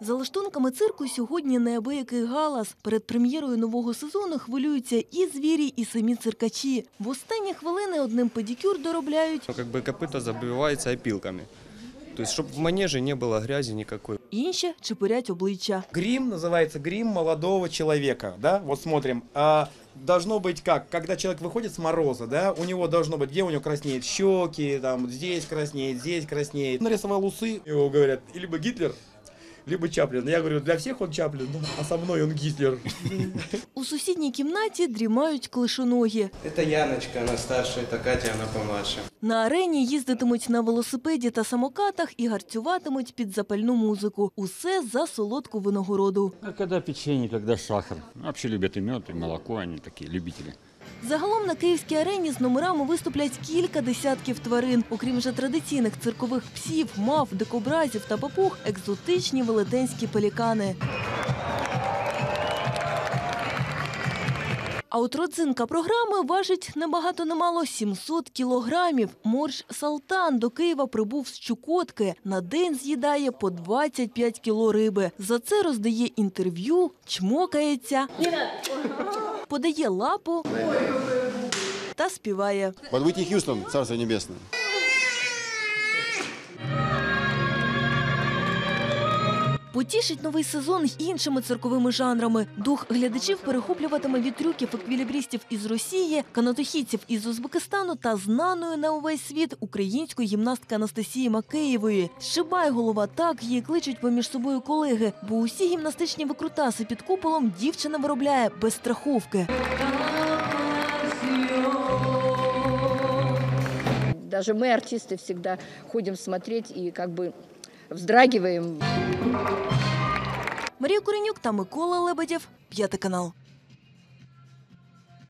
За лаштунками цирку сьогодні неабиякий галас. Перед прем'єрою нового сезону хвилюються і звірі, і самі циркачі. В останні хвилини одним педикюр доробляють, Ну, Как бы копыта забивается опилками. То есть, чтобы в манеже не было грязи никакой. інші чепурять обличчя. Грим называется грим молодого человека, да? Вот смотрим. А, должно быть как, когда человек выходит с мороза, да, у него должно быть, где у него краснеют щеки, там, здесь краснеет, здесь краснеет. Нарисовал усы, его говорят, и либо Гитлер, либо Чаплин. Я говорю, для всех он Чаплин, ну, а со мной он Гитлер. У сусідній кімнаті дрімають клишоногі. Это Яночка, она старше, это Катя, она помладше. На арені їздитимуть на велосипеді та самокатах і гарцюватимуть під запальну музику. Усе за солодку винагороду. А когда печенье, когда сахар. Вообще любят и мед, и молоко, они такие любители. Загалом на київській арені з номерами виступлять кілька десятків тварин. Окрім вже традиційних циркових псів, мав, дикобразів та папуг, екзотичні велетенські пелікани. А от родзинка програми важить небагато немало 700 кілограмів. Морж Салтан до Києва прибув з Чукотки. На день з'їдає по 25 кіло риби. За це роздає інтерв'ю, чмокається, подає лапу та співає. Подвиті Х'юстон, Царство Небесное. Потішить новий сезон й іншими цирковими жанрами. Дух глядачів перехоплюватиме від трюків еквілібристів із Росії, канатохідців із Узбекистану та знаної на увесь світ української гімнастки Анастасії Макеєвої. Шибай голова так її кличуть поміж собою колеги, бо усі гімнастичні викрутаси під куполом дівчина виробляє без страховки. Даже мы, артисты, всегда ходим смотреть и как бы вздрагиваем. Марія Коренюк та Микола Лебедєв, п'ятий канал.